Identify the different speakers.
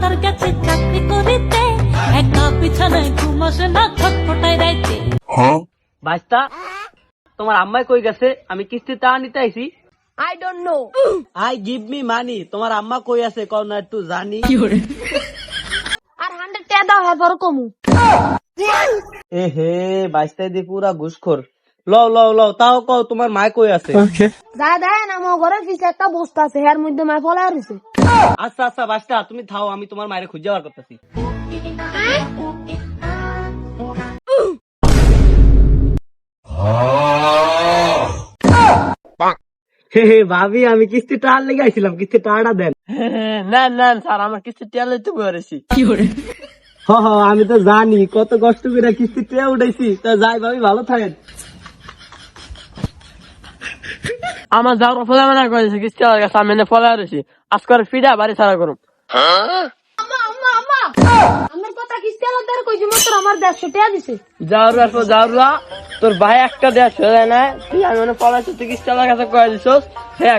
Speaker 1: মাতার কাছে চাকরি করিতে। একা বিছানায় ঘুমাসে না খটফটাই রাইতে।
Speaker 2: বাইস্তা তোমার আম্মাই কই গেছে? আমি কিস্তি তা নিতে আইছি।
Speaker 3: I don't know.
Speaker 2: I give me money তোমার আম্মা কই আছে কও না একটু জানি।
Speaker 3: আর হান্ড্রেড টাকা দাও হ্যাঁ পরে কমু।
Speaker 2: এ হে বাইস্তাই দি পুরা ঘুষখোর। লও লও লও তাও কও তোমার মায় কই আছে?
Speaker 3: যা দেন আমার ঘরের পিছে একটা বস্তা আছে এর মধ্যে মায় ফলা রয়েছে
Speaker 2: আচ্ছা আচ্ছা বাইস্তা তুমি থাও আমি তোমার মায়ের খুঁজে বার করতেছি। হে হে ভাবি আমি কিস্তি টার লেগে আইছিলাম কিস্তি টাকা দেন। না না স্যার আমার কিস্তি টিয়া লইতে বলেছি হ হ আমি তো জানি কত কষ্ট করে কিস্তি টিয়া উঠাইছি। তো যাই ভাবি ভালো থাকেন। আমার যাওয়ার ফলে মানে করেছে কিস্তি আমার কাছে আমি ফলে রয়েছি আজকাল ফিডা বাড়ি ছাড়া করুম।
Speaker 3: আমার কথা কিস্তি আলাদা কইছি মাত্র আমার দেড়শো টাকা দিছে।
Speaker 2: যাওয়ার আসো তোর ভাই একটা দেশ হয়ে না তুই আমি মানে পড়াচ্ছি তুই কিস্তি আমার কাছে কয়ে দিছস হ্যাঁ